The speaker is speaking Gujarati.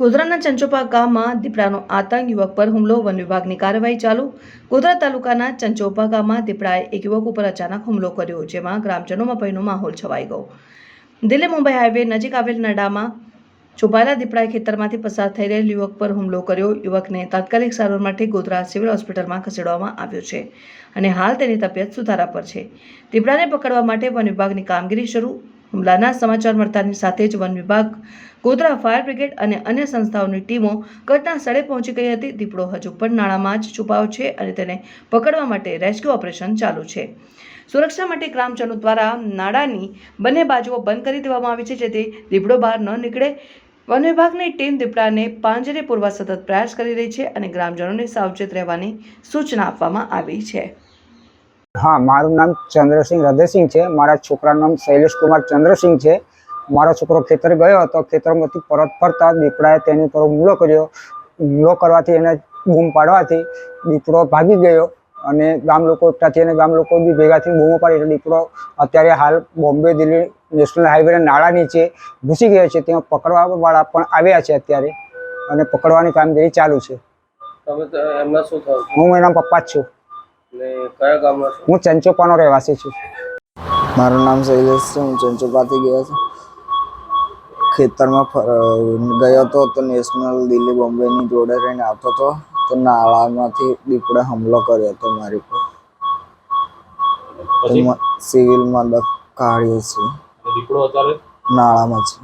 ગોધરાના ચંચોપા ગામમાં દીપડાનો આતંક યુવક પર હુમલો, વન વિભાગની કાર્યવાહી ચાલુ. ગોધરા તાલુકાના ચંચોપા ગામમાં દીપડાએ એક યુવક ઉપર અચાનક હુમલો કર્યો, જેમાં ગ્રામજનોમાં ભયનો માહોલ છવાઈ ગયો. દિલ્હી મુંબઈ હાઈવે નજીક આવેલ નડામાં છુપાયેલા દીપડાએ ખેતરમાંથી પસાર થઈ રહેલ યુવક પર હુમલો કર્યો. યુવકને તાત્કાલિક સારવાર માટે ગોધરા સિવિલ હોસ્પિટલમાં ખસેડવામાં આવ્યો છે અને હાલ તેની તબિયત સુધારા પર છે. દીપડાને પકડવા માટે વન વિભાગની કામગીરી શરૂ. હુમલાના સમાચાર મળતાની સાથે જ વન વિભાગ, ગોધરા ફાયર બ્રિગેડ અને અન્ય સંસ્થાઓની ટીમો ઘટના સ્થળે પહોંચી ગઈ હતી. દીપડો હજુ પણ નાણામાં જ છુપાયો છે અને તેને પકડવા માટે રેસ્ક્યુ ઓપરેશન ચાલુ છે. સુરક્ષા માટે ગ્રામજનો દ્વારા નાળાની બંને બાજુઓ બંધ કરી દેવામાં આવી છે, જેથી દીપડો બહાર ન નીકળે. વન વિભાગની ટીમ દીપડાને પાંજરે પૂરવા સતત પ્રયાસ કરી રહી છે અને ગ્રામજનોને સાવચેત રહેવાની સૂચના આપવામાં આવી છે. હા મારું નામ ચંદ્રસિંહ હૃદયસિંહ છે. મારા છોકરાનું નામ શૈલેષ કુમાર ચંદ્રસિંહ છે. મારો છોકરો ખેતર ગયો હતો. ખેતરમાંથી પરત ફરતા દીપડાએ તેની પર હુમલો કર્યો. હુમલો કરવાથી એને બૂમ પાડવાથી દીપડો ભાગી ગયો અને ગામ લોકો એકઠાથી અને ગામ લોકો બી ભેગાથી બૂમો પાડી એટલે દીપડો અત્યારે હાલ બોમ્બે દિલ્હી નેશનલ હાઈવેના નાળા નીચે ઘૂસી ગયો છે. ત્યાં પકડવાવાળા પણ આવ્યા છે અત્યારે અને પકડવાની કામગીરી ચાલુ છે. હું એના પપ્પા જ છો. હું ચંચોપાનો રહેવાસી છું. મારું નામ શૈલેષ છે હું ચંચોપાથી ગયો છું. ખેતરમાં ગયો હતો તો નેશનલ દિલ્હી બોમ્બેની જોડે રહીને આવતો હતો. તો નાળામાંથી દીપડે હુમલો કર્યો હતો મારી પર સિવિલમાં કાઢીએ છીએ નાળામાં છે.